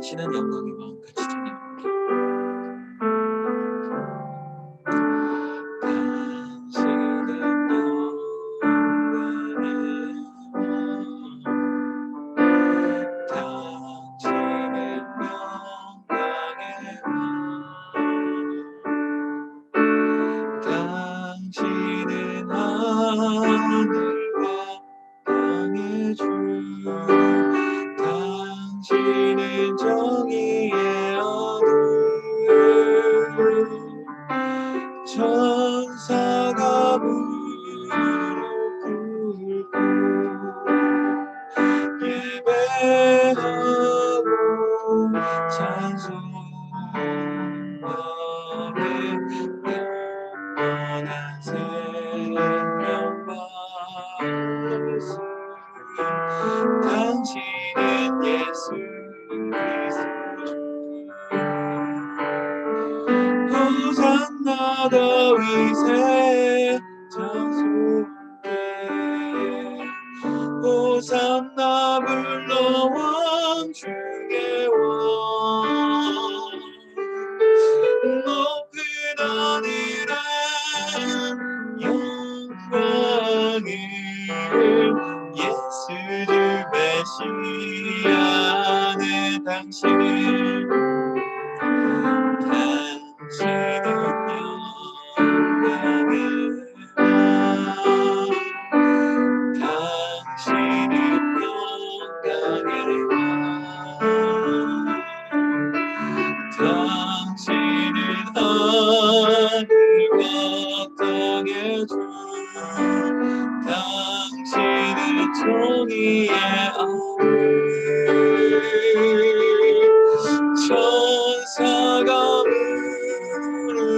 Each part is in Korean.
당신은 영광의 찬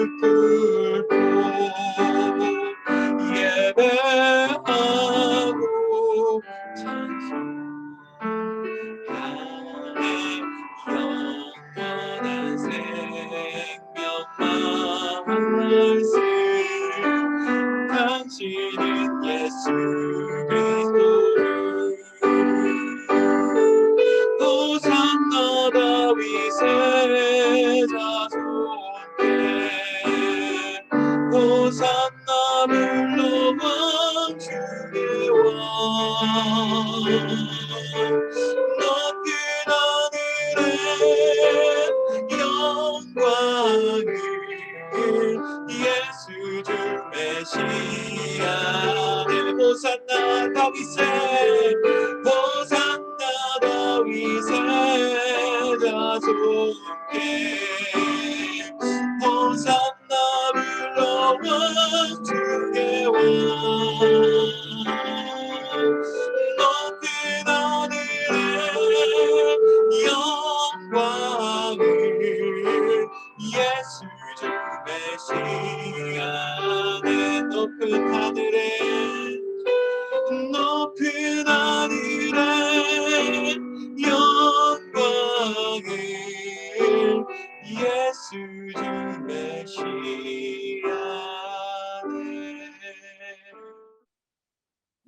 무 believe.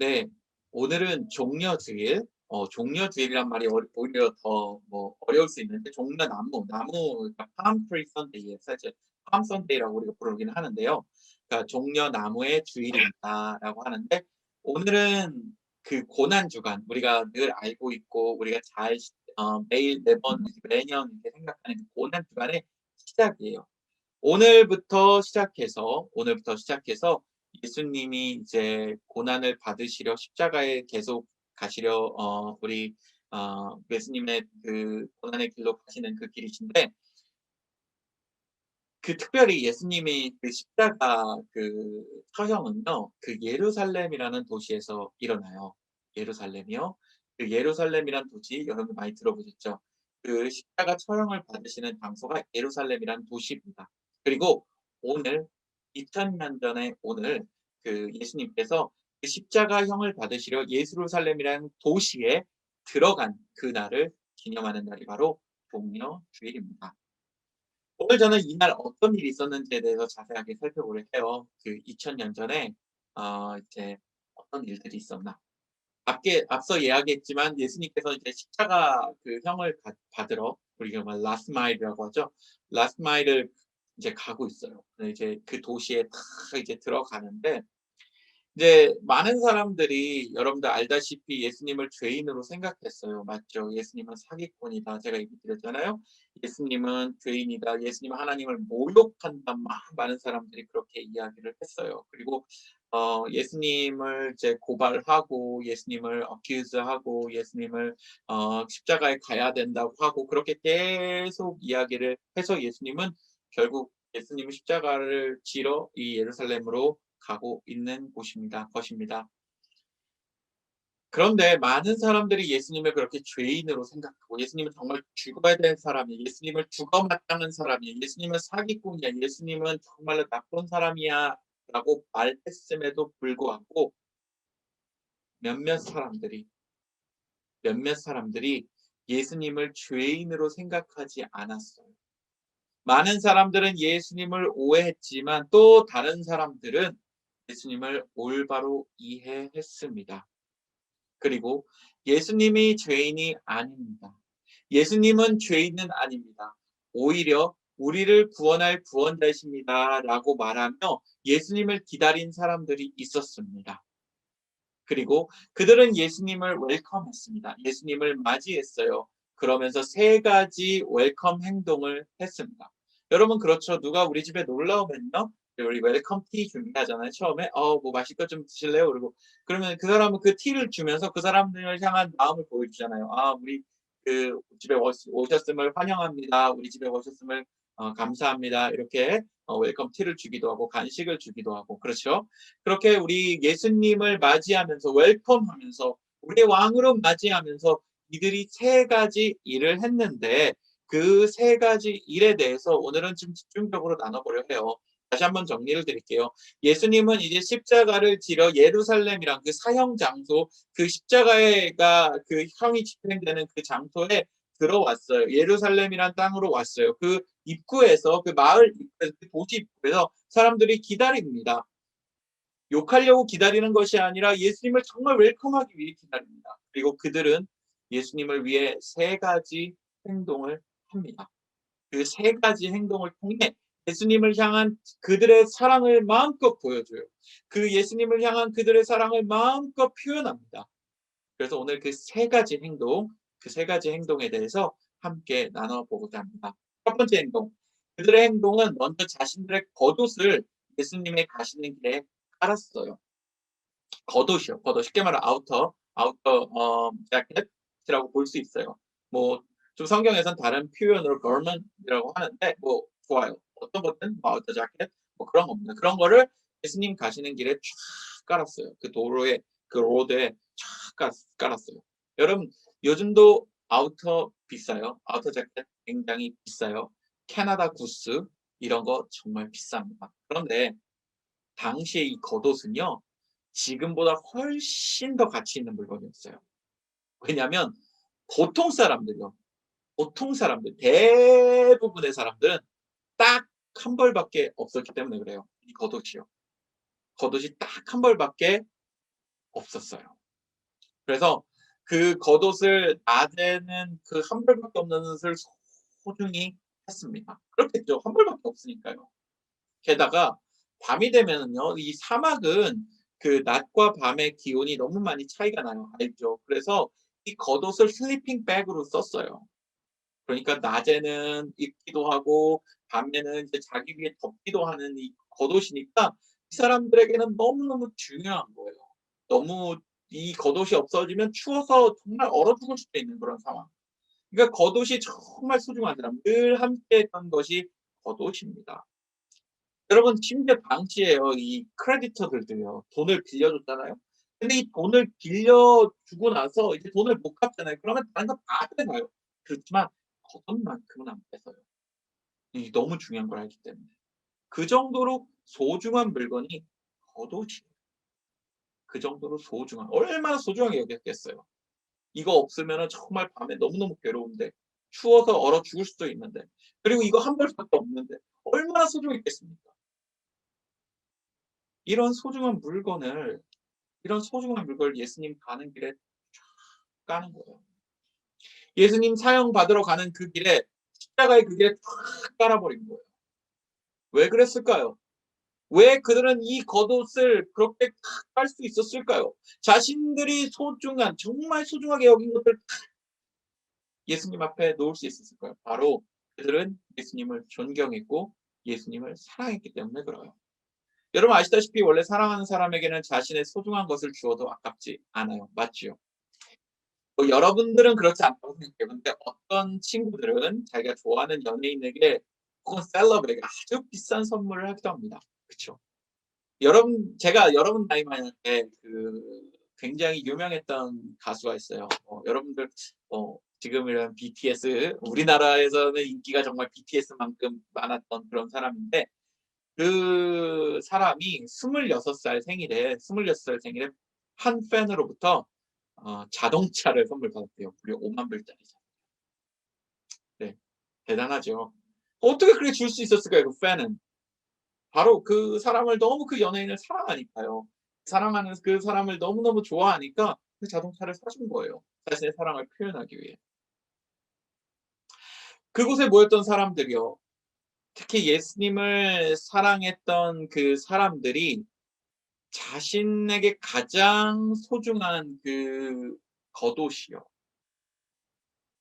네, 오늘은 종려주일, 어, 종려주일이란 말이 어- 오히려 더 뭐 어려울 수 있는데 종려 나무, 나무, 그러니까 palm tree Sunday, 사실 palm Sunday라고 우리가 부르긴 하는데요. 그러니까 종려 나무의 주일입니다라고 하는데 오늘은 그 고난 주간 우리가 늘 알고 있고 우리가 잘 어, 매일 매번 매년 이렇게 생각하는 그 고난 주간의 시작이에요. 오늘부터 시작해서 오늘부터 시작해서 예수님이 이제 고난을 받으시려 십자가에 계속 가시려 어 우리 어 예수님의 그 고난의 길로 가시는 그 길이신데 그 특별히 예수님이 그 십자가 그 처형은요 그 예루살렘이라는 도시에서 일어나요. 예루살렘이요. 그 예루살렘이란 도시 여러분 많이 들어보셨죠? 그 십자가 처형을 받으시는 장소가 예루살렘이란 도시입니다. 그리고 오늘 2000년 전에 오늘 그 예수님께서 그 십자가형을 받으시려 예루살렘이라는 도시에 들어간 그 날을 기념하는 날이 바로 종려 주일입니다. 오늘 저는 이날 어떤 일이 있었는지에 대해서 자세하게 살펴보려 해요. 그 2000년 전에 어 이제 어떤 일들이 있었나. 앞게 앞서 이야기했지만 예수님께서 이제 십자가 그 형을 가, 받으러 우리가 말 라스트 마일이라고 하죠. 라스트 마일을 이제 가고 있어요. 이제 그 도시에 다 이제 들어가는데 이제 많은 사람들이 여러분들 알다시피 예수님을 죄인으로 생각했어요. 맞죠? 예수님은 사기꾼이다. 제가 얘기 드렸잖아요. 예수님은 죄인이다. 예수님은 하나님을 모욕한다. 많은 사람들이 그렇게 이야기를 했어요. 그리고 어, 예수님을 이제 고발하고 예수님을 어큐즈하고 예수님을 어, 십자가에 가야 된다고 하고 그렇게 계속 이야기를 해서 예수님은 결국 예수님은 십자가를 지러 이 예루살렘으로 가고 있는 곳입니다. 것입니다. 그런데 많은 사람들이 예수님을 그렇게 죄인으로 생각하고 예수님은 정말 죽어야 되는 사람이야. 예수님을 죽어 마땅한 사람이야. 예수님은 사기꾼이야. 예수님은 정말로 나쁜 사람이야. 라고 말했음에도 불구하고 몇몇 사람들이 몇몇 사람들이 예수님을 죄인으로 생각하지 않았어요. 많은 사람들은 예수님을 오해했지만 또 다른 사람들은 예수님을 올바로 이해했습니다. 그리고 예수님이 죄인이 아닙니다. 예수님은 죄인은 아닙니다. 오히려 우리를 구원할 구원자이십니다. 라고 말하며 예수님을 기다린 사람들이 있었습니다. 그리고 그들은 예수님을 웰컴했습니다. 예수님을 맞이했어요. 그러면서 세 가지 웰컴 행동을 했습니다. 여러분 그렇죠. 누가 우리 집에 놀러 오면요. 우리 웰컴 티 준비하잖아요. 처음에 어뭐 마실 것좀 드실래요? 그리고 그러면 그 사람은 그 티를 주면서 그 사람들을 향한 마음을 보여주잖아요. 아 우리 그 집에 오셨음을 환영합니다. 우리 집에 오셨음을 어, 감사합니다. 이렇게 어, 웰컴 티를 주기도 하고 간식을 주기도 하고 그렇죠. 그렇게 우리 예수님을 맞이하면서 웰컴하면서 우리의 왕으로 맞이하면서 이들이 세 가지 일을 했는데 그 세 가지 일에 대해서 오늘은 좀 집중적으로 나눠보려 해요. 다시 한번 정리를 드릴게요. 예수님은 이제 십자가를 지러 예루살렘이랑 그 사형 장소, 그 십자가가 그 형이 집행되는 그 장소에 들어왔어요. 예루살렘이란 땅으로 왔어요. 그 입구에서 그 마을 입구에서 그 도시 입구에서 사람들이 기다립니다. 욕하려고 기다리는 것이 아니라 예수님을 정말 웰컴하기 위해 기다립니다. 그리고 그들은 예수님을 위해 세 가지 행동을 합니다. 그 세 가지 행동을 통해 예수님을 향한 그들의 사랑을 마음껏 보여줘요. 그 예수님을 향한 그들의 사랑을 마음껏 표현합니다. 그래서 오늘 그 세 가지 행동, 그 세 가지 행동에 대해서 함께 나눠보고자 합니다. 첫 번째 행동. 그들의 행동은 먼저 자신들의 겉옷을 예수님의 가시는 길에 깔았어요. 겉옷이요. 겉옷. 쉽게 말해 아우터, 아우터 어, 자켓이라고 볼 수 있어요. 뭐 좀 성경에선 다른 표현으로 garment이라고 하는데 뭐 좋아요. 어떤 것은 뭐 아우터 자켓 뭐 그런 겁니다. 그런 거를 예수님 가시는 길에 쫙 깔았어요. 그 도로에 그 로드에 쫙 깔았어요. 여러분 요즘도 아우터 비싸요. 아우터 자켓 굉장히 비싸요. 캐나다 구스 이런 거 정말 비쌉니다. 그런데 당시에 이 겉옷은요. 지금보다 훨씬 더 가치 있는 물건이었어요. 왜냐하면 보통 사람들요. 보통 사람들 대부분의 사람들은 딱 한 벌밖에 없었기 때문에 그래요. 이 겉옷이요. 겉옷이 딱 한 벌밖에 없었어요. 그래서 그 겉옷을 낮에는 그 한 벌밖에 없는 옷을 소중히 했습니다. 그렇겠죠. 한 벌밖에 없으니까요. 게다가 밤이 되면은요, 이 사막은 그 낮과 밤의 기온이 너무 많이 차이가 나요. 알죠? 그래서 이 겉옷을 슬리핑 백으로 썼어요. 그러니까 낮에는 입기도 하고 밤에는 이제 자기 위에 덮기도 하는 이 겉옷이니까 이 사람들에게는 너무너무 중요한 거예요. 너무 이 겉옷이 없어지면 추워서 정말 얼어 죽을 수도 있는 그런 상황. 그러니까 겉옷이 정말 소중한 사람, 늘 함께 했던 것이 겉옷입니다. 여러분 심지어 당시에요. 이 크레디터들도요. 돈을 빌려줬잖아요. 근데 이 돈을 빌려주고 나서 이제 돈을 못 갚잖아요. 그러면 다른 거다 뺏어가요. 그렇지만 겉옷만큼은 안 뺏어요. 이게 너무 중요한 걸 알기 때문에. 그 정도로 소중한 물건이 겉옷이에요. 그 정도로 소중한 얼마나 소중하게 여겼겠어요. 이거 없으면 정말 밤에 너무너무 괴로운데 추워서 얼어 죽을 수도 있는데 그리고 이거 한 벌밖에 없는데 얼마나 소중했겠습니까? 이런 소중한 물건을 이런 소중한 물건을 예수님 가는 길에 쫙 까는 거예요. 예수님 사형 받으러 가는 그 길에 십자가의 그 길에 쫙 깔아버린 거예요. 왜 그랬을까요? 왜 그들은 이 겉옷을 그렇게 깔수 있었을까요? 자신들이 소중한 정말 소중하게 여긴 것들 예수님 앞에 놓을 수 있었을까요? 바로 그들은 예수님을 존경했고 예수님을 사랑했기 때문에 그래요. 여러분 아시다시피 원래 사랑하는 사람에게는 자신의 소중한 것을 주어도 아깝지 않아요. 맞지요? 뭐 여러분들은 그렇지 않다고 생각해요. 근데 어떤 친구들은 자기가 좋아하는 연예인에게 혹은 셀럽에게 아주 비싼 선물을 하기도 합니다. 그렇죠? 여러분 제가 여러분 나이 많을 때그 굉장히 유명했던 가수가 있어요. 어, 여러분들 어, 지금이란 BTS 우리나라에서는 인기가 정말 BTS만큼 많았던 그런 사람인데 그 사람이 26살 생일에 26살 생일에 한 팬으로부터 어, 자동차를 선물 받았대요. 무려 5만 불짜리. 네, 대단하죠. 어떻게 그렇게 줄 수 있었을까요? 그 팬은 바로 그 사람을 너무 그 연예인을 사랑하니까요. 사랑하는 그 사람을 너무너무 좋아하니까 그 자동차를 사준 거예요. 자신의 사랑을 표현하기 위해. 그곳에 모였던 사람들이요. 특히 예수님을 사랑했던 그 사람들이 자신에게 가장 소중한 그 겉옷이요.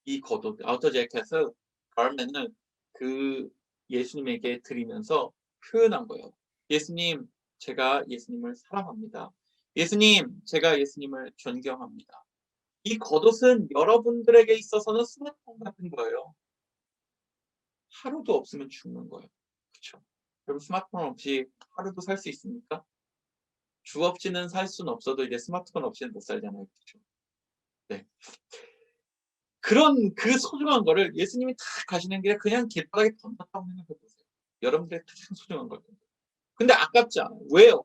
이 겉옷, 아우터 재킷을 가르멘을 그 예수님에게 드리면서 표현한 거예요. 예수님, 제가 예수님을 사랑합니다. 예수님, 제가 예수님을 존경합니다. 이 겉옷은 여러분들에게 있어서는 스마트폰 같은 거예요. 하루도 없으면 죽는 거예요. 그렇죠? 여러분 스마트폰 없이 하루도 살 수 있습니까? 주 없이는 살 수는 없어도 이제 스마트폰 없이는 못 살잖아요. 그렇죠? 네. 그런 그 소중한 거를 예수님이 다 가시는 길에 그냥 길바닥에 던졌다고 생각해 보세요. 여러분들의 가장 소중한 걸. 근데 아깝지 않아요. 왜요?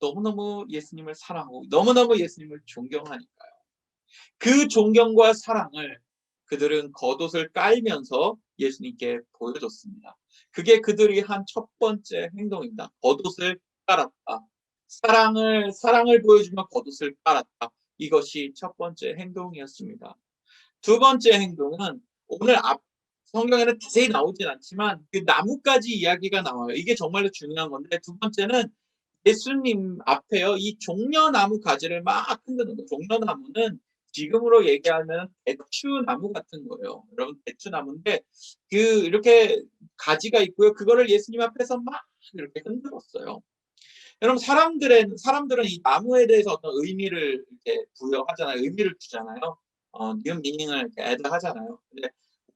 너무너무 예수님을 사랑하고 너무너무 예수님을 존경하니까요. 그 존경과 사랑을 그들은 겉옷을 깔면서 예수님께 보여줬습니다. 그게 그들이 한 첫 번째 행동입니다. 겉옷을 깔았다. 사랑을 사랑을 보여주며 겉옷을 깔았다. 이것이 첫 번째 행동이었습니다. 두 번째 행동은 오늘 앞 성경에는 자세히 나오진 않지만 그 나무까지 이야기가 나와요. 이게 정말로 중요한 건데 두 번째는 예수님 앞에요. 이 종려나무 가지를 막 흔드는 거예요. 종려나무는 지금으로 얘기하면 대추나무 같은 거예요. 여러분 대추나무인데 그 이렇게 가지가 있고요. 그거를 예수님 앞에서 막 이렇게 흔들었어요. 여러분 사람들은 사람들은 이 나무에 대해서 어떤 의미를 이렇게 부여하잖아요. 의미를 주잖아요. 어, 뉴 미닝을 이렇게 애드 하잖아요. 근데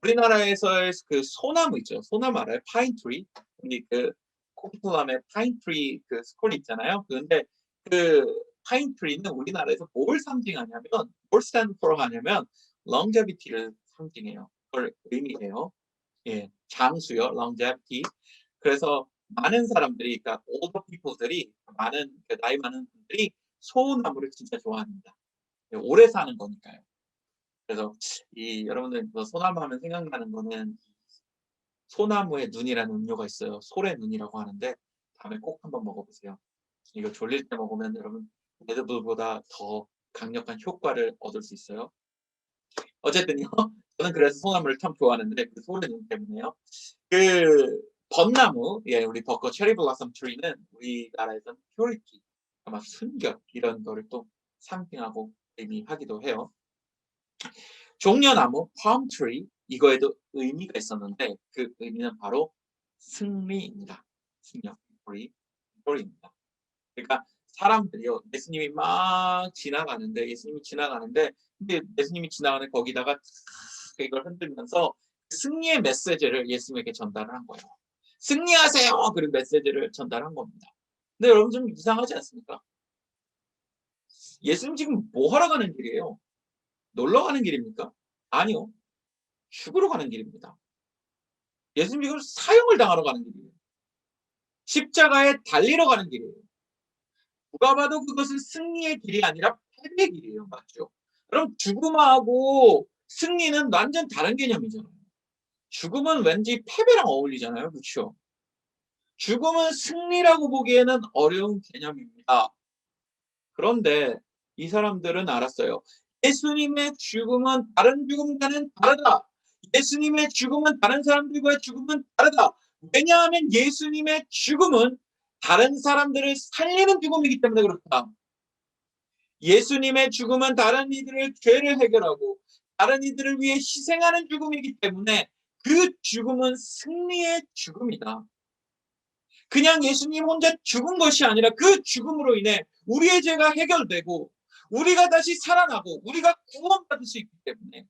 우리나라에서의 그 소나무 있죠. 소나무 알아요? 파인트리. 우리 그 코키플람의 파인트리 그 스콜 있잖아요. 근데 그 파인트리는 우리나라에서 뭘 상징하냐면 뭘 stand for 하냐면 longevity를 상징해요. 그걸 의미해요. 예, 장수요, longevity. 그래서 많은 사람들이, 그러니까 older people들이 많은 그 나이 많은 분들이 소나무를 진짜 좋아합니다. 예, 오래 사는 거니까요. 그래서 이 여러분들 뭐 소나무 하면 생각나는 거는 소나무의 눈이라는 음료가 있어요. 솔의 눈이라고 하는데 다음에 꼭 한번 먹어보세요. 이거 졸릴 때 먹으면 여러분 레드불보다 더 강력한 효과를 얻을 수 있어요. 어쨌든요. 저는 그래서 소나무를 참 좋아하는데 그 소리 눈 때문에요. 그 벚나무, 예, 우리 벚꽃 체리 블라썸 트리는 우리나라에서는 퓨리티, 아마 순결 이런 거를 또 상징하고 의미하기도 해요. 종려나무, palm tree 이거에도 의미가 있었는데 그 의미는 바로 승리입니다. 승리, 우리, 우리 입니다. 그러니까 사람들이요. 예수님이 막 지나가는데 예수님이 지나가는데 근데 예수님이 지나가는 거기다가 이걸 흔들면서 승리의 메시지를 예수님에게 전달한 거예요. 승리하세요! 그런 메시지를 전달한 겁니다. 근데 여러분 좀 이상하지 않습니까? 예수님 지금 뭐 하러 가는 길이에요? 놀러 가는 길입니까? 아니요. 죽으러 가는 길입니다. 예수님 이걸 사형을 당하러 가는 길이에요. 십자가에 달리러 가는 길이에요. 누가 봐도 그것은 승리의 길이 아니라 패배의 길이에요. 맞죠? 그럼 죽음하고 승리는 완전 다른 개념이잖아요. 죽음은 왠지 패배랑 어울리잖아요. 그렇죠? 죽음은 승리라고 보기에는 어려운 개념입니다. 그런데 이 사람들은 알았어요. 예수님의 죽음은 다른 죽음과는 다르다. 예수님의 죽음은 다른 사람들과의 죽음은 다르다. 왜냐하면 예수님의 죽음은 다른 사람들을 살리는 죽음이기 때문에 그렇다. 예수님의 죽음은 다른 이들의 죄를 해결하고 다른 이들을 위해 희생하는 죽음이기 때문에 그 죽음은 승리의 죽음이다. 그냥 예수님 혼자 죽은 것이 아니라 그 죽음으로 인해 우리의 죄가 해결되고 우리가 다시 살아나고 우리가 구원받을 수 있기 때문에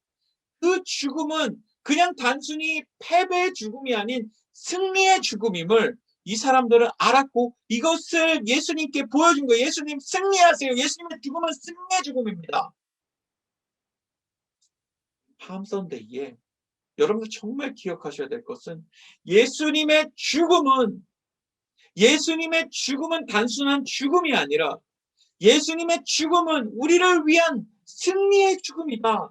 그 죽음은 그냥 단순히 패배의 죽음이 아닌 승리의 죽음임을 이 사람들은 알았고 이것을 예수님께 보여준 거예요. 예수님 승리하세요. 예수님의 죽음은 승리의 죽음입니다. 함선데이에 여러분들 정말 기억하셔야 될 것은 예수님의 죽음은 예수님의 죽음은 단순한 죽음이 아니라 예수님의 죽음은 우리를 위한 승리의 죽음이다.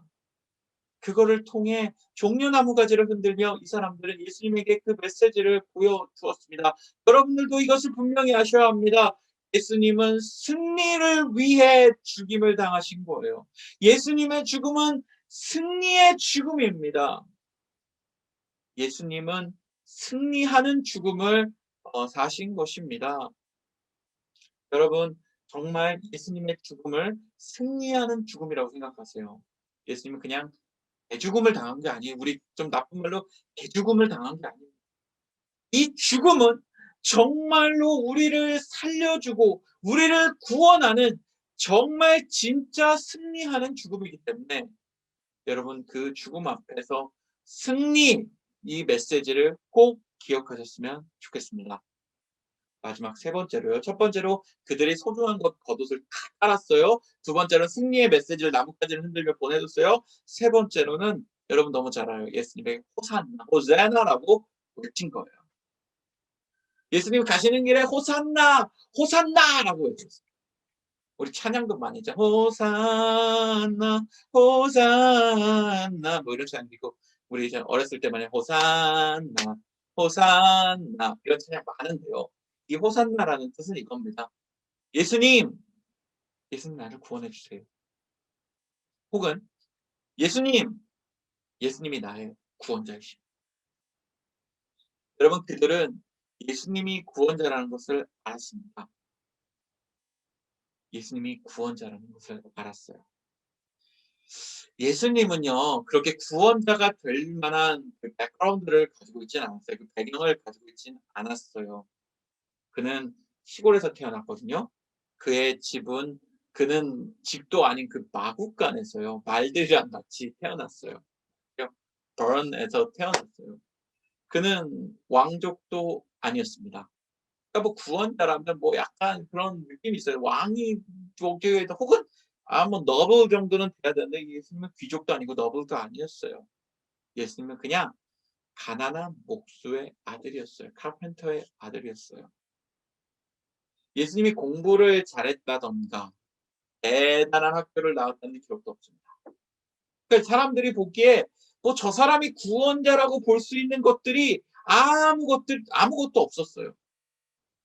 그거를 통해 종려나무 가지를 흔들며 이 사람들은 예수님에게 그 메시지를 보여주었습니다. 여러분들도 이것을 분명히 아셔야 합니다. 예수님은 승리를 위해 죽임을 당하신 거예요. 예수님의 죽음은 승리의 죽음입니다. 예수님은 승리하는 죽음을 어, 사신 것입니다. 여러분 정말 예수님의 죽음을 승리하는 죽음이라고 생각하세요. 예수님은 그냥 개죽음을 당한 게 아니에요. 우리 좀 나쁜 말로 개죽음을 당한 게 아니에요. 이 죽음은 정말로 우리를 살려주고 우리를 구원하는 정말 진짜 승리하는 죽음이기 때문에 여러분 그 죽음 앞에서 승리 이 메시지를 꼭 기억하셨으면 좋겠습니다. 마지막 세 번째로요. 첫 번째로 그들이 소중한 것 겉옷을 다 깔았어요. 두 번째로 승리의 메시지를 나뭇가지를 흔들며 보내줬어요. 세 번째로는 여러분 너무 잘 알아요. 예수님의 호산나, 호제나라고 외친 거예요. 예수님 가시는 길에 호산나, 호산나라고 외쳤어요. 우리 찬양도 많이 죠 호산나, 호산나 뭐 이런 찬양이고 우리 이제 어렸을 때만 해 호산나, 호산나 이런 찬양 많은데요. 이 호산나라는 뜻은 이겁니다. 예수님, 예수님 나를 구원해 주세요. 혹은 예수님, 예수님이 나의 구원자이십니다. 여러분 그들은 예수님이 구원자라는 것을 알았습니다. 예수님이 구원자라는 것을 알았어요. 예수님은요, 그렇게 구원자가 될 만한 그 백그라운드를 가지고 있지는 않았어요. 그 배경을 가지고 있지는 않았어요. 그는 시골에서 태어났거든요. 그의 집은 그는 집도 아닌 그 마국간에서요. 말들이랑 같이 태어났어요. 버런에서 태어났어요. 그는 왕족도 아니었습니다. 그러니까 뭐 구원자라면 뭐 약간 그런 느낌이 있어요. 왕이 조교에도 혹은 아 뭐 너블 정도는 돼야 되는데 예수님은 귀족도 아니고 너블도 아니었어요. 예수님은 그냥 가난한 목수의 아들이었어요. 카펜터의 아들이었어요. 예수님이 공부를 잘했다던가 대단한 학교를 나왔다는 기록도 없습니다. 그러니까 사람들이 보기에 뭐 저 사람이 구원자라고 볼 수 있는 것들이 아무것들 아무것도 없었어요.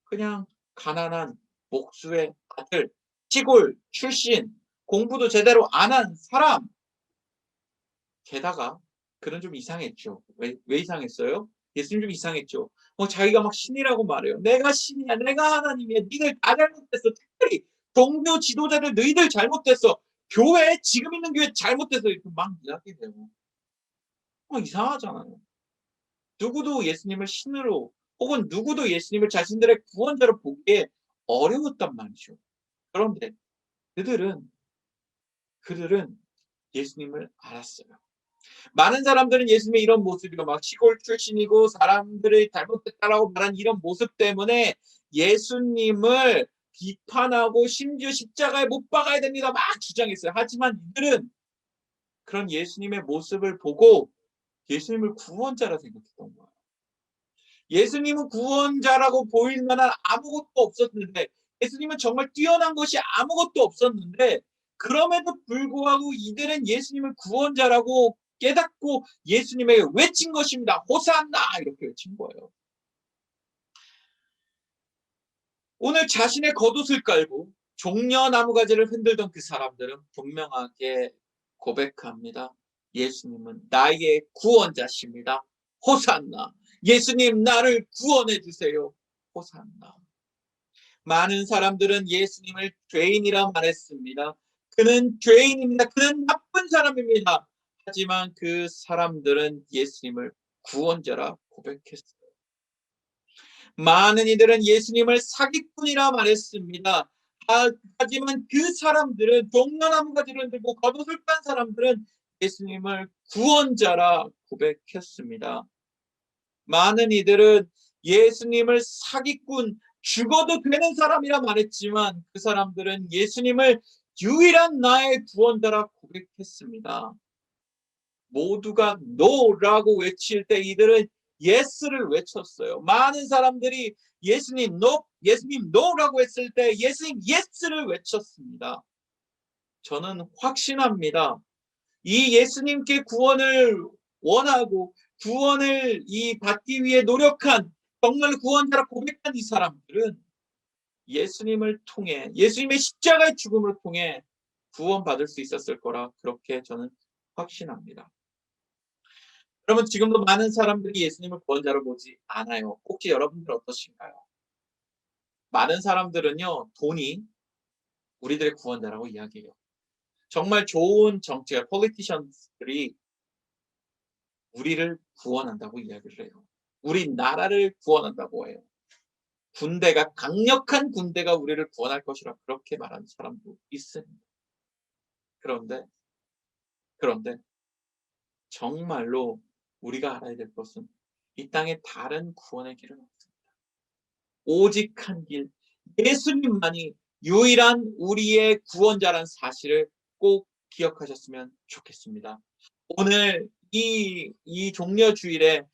그냥 가난한 목수의 아들, 시골 출신, 공부도 제대로 안 한 사람. 게다가 그는 좀 이상했죠. 왜, 왜 이상했어요? 예수님 좀 이상했죠. 어, 자기가 막 신이라고 말해요. 내가 신이야. 내가 하나님이야. 니들 다 잘못했어. 특별히 종교 지도자들 너희들 잘못했어. 교회 지금 있는 교회 잘못했어. 이렇게 막 이야기해요. 어, 이상하잖아요. 누구도 예수님을 신으로 혹은 누구도 예수님을 자신들의 구원자로 보기에 어려웠단 말이죠. 그런데 그들은 그들은 예수님을 알았어요. 많은 사람들은 예수님의 이런 모습이고 막 시골 출신이고 사람들이 잘못됐다라고 말한 이런 모습 때문에 예수님을 비판하고 심지어 십자가에 못 박아야 됩니다. 막 주장했어요. 하지만 이들은 그런 예수님의 모습을 보고 예수님을 구원자라 생각했던 거예요. 예수님은 구원자라고 보일 만한 아무것도 없었는데 예수님은 정말 뛰어난 것이 아무것도 없었는데 그럼에도 불구하고 이들은 예수님을 구원자라고 깨닫고 예수님에게 외친 것입니다. 호산나 이렇게 외친 거예요. 오늘 자신의 겉옷을 깔고 종려 나무 가지를 흔들던 그 사람들은 분명하게 고백합니다. 예수님은 나의 구원자십니다. 호산나. 예수님 나를 구원해 주세요. 호산나. 많은 사람들은 예수님을 죄인이라 말했습니다. 그는 죄인입니다. 그는 나쁜 사람입니다. 하지만 그 사람들은 예수님을 구원자라 고백했어요. 많은 이들은 예수님을 사기꾼이라 말했습니다. 아, 하지만 그 사람들은 종려나무 가지를 들고 겉옷을 깐 사람들은 예수님을 구원자라 고백했습니다. 많은 이들은 예수님을 사기꾼, 죽어도 되는 사람이라 말했지만 그 사람들은 예수님을 유일한 나의 구원자라 고백했습니다. 모두가 no라고 외칠 때 이들은 yes를 외쳤어요. 많은 사람들이 예수님 no, 예수님 no라고 했을 때 예수님 yes를 외쳤습니다. 저는 확신합니다. 이 예수님께 구원을 원하고 구원을 이 받기 위해 노력한 정말 구원자라 고백한 이 사람들은 예수님을 통해 예수님의 십자가의 죽음을 통해 구원받을 수 있었을 거라 그렇게 저는 확신합니다. 그러면 지금도 많은 사람들이 예수님을 구원자로 보지 않아요. 혹시 여러분들 어떠신가요? 많은 사람들은요, 돈이 우리들의 구원자라고 이야기해요. 정말 좋은 정치가, 폴리티션들이 우리를 구원한다고 이야기를 해요. 우리 나라를 구원한다고 해요. 군대가, 강력한 군대가 우리를 구원할 것이라 그렇게 말하는 사람도 있습니다. 그런데, 그런데, 정말로 우리가 알아야 될 것은 이 땅에 다른 구원의 길은 없습니다. 오직 한 길, 예수님만이 유일한 우리의 구원자란 사실을 꼭 기억하셨으면 좋겠습니다. 오늘 이, 이 종려 주일에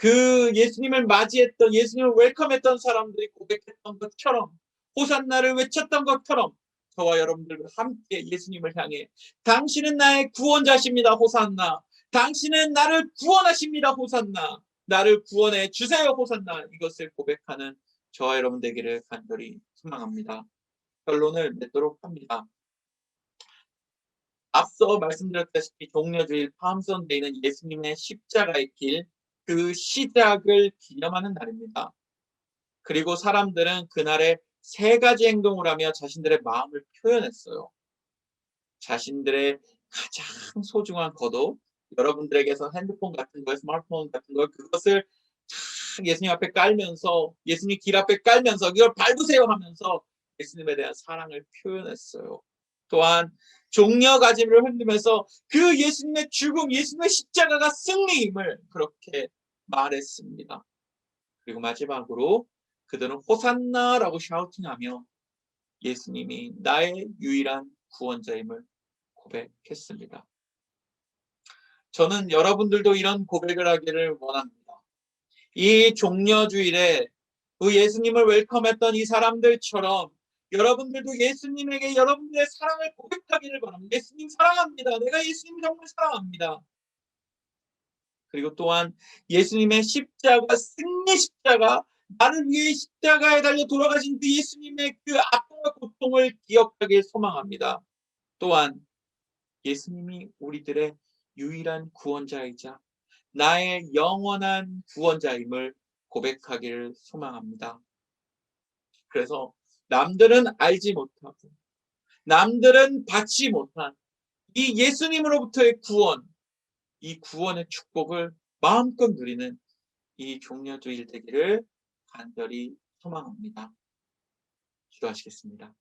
그 예수님을 맞이했던, 예수님을 웰컴했던 사람들이 고백했던 것처럼, 호산나를 외쳤던 것처럼, 저와 여러분들과 함께 예수님을 향해, 당신은 나의 구원자십니다, 호산나. 당신은 나를 구원하십니다. 호산나. 나를 구원해 주세요. 호산나. 이것을 고백하는 저와 여러분 되기를 간절히 소망합니다. 결론을 맺도록 합니다. 앞서 말씀드렸다시피 종려주일 파암선데이는 예수님의 십자가의 길, 그 시작을 기념하는 날입니다. 그리고 사람들은 그날에 세 가지 행동을 하며 자신들의 마음을 표현했어요. 자신들의 가장 소중한 겉옷, 여러분들에게서 핸드폰 같은 거, 스마트폰 같은 거 그것을 예수님 앞에 깔면서 예수님 길 앞에 깔면서 이걸 밟으세요 하면서 예수님에 대한 사랑을 표현했어요. 또한 종려 가지를 흔들면서 그 예수님의 죽음, 예수님의 십자가가 승리임을 그렇게 말했습니다. 그리고 마지막으로 그들은 호산나라고 샤우팅하며 예수님이 나의 유일한 구원자임을 고백했습니다. 저는 여러분들도 이런 고백을 하기를 원합니다. 이 종려주일에 그 예수님을 웰컴했던 이 사람들처럼 여러분들도 예수님에게 여러분들의 사랑을 고백하기를 바랍니다. 예수님 사랑합니다. 내가 예수님 정말 사랑합니다. 그리고 또한 예수님의 십자가, 승리 십자가, 나를 위해 십자가에 달려 돌아가신 그 예수님의 그 아픔과 고통을 기억하길 소망합니다. 또한 예수님이 우리들의 유일한 구원자이자 나의 영원한 구원자임을 고백하기를 소망합니다. 그래서 남들은 알지 못하고 남들은 받지 못한 이 예수님으로부터의 구원, 이 구원의 축복을 마음껏 누리는 이 종려주일 되기를 간절히 소망합니다. 기도하시겠습니다.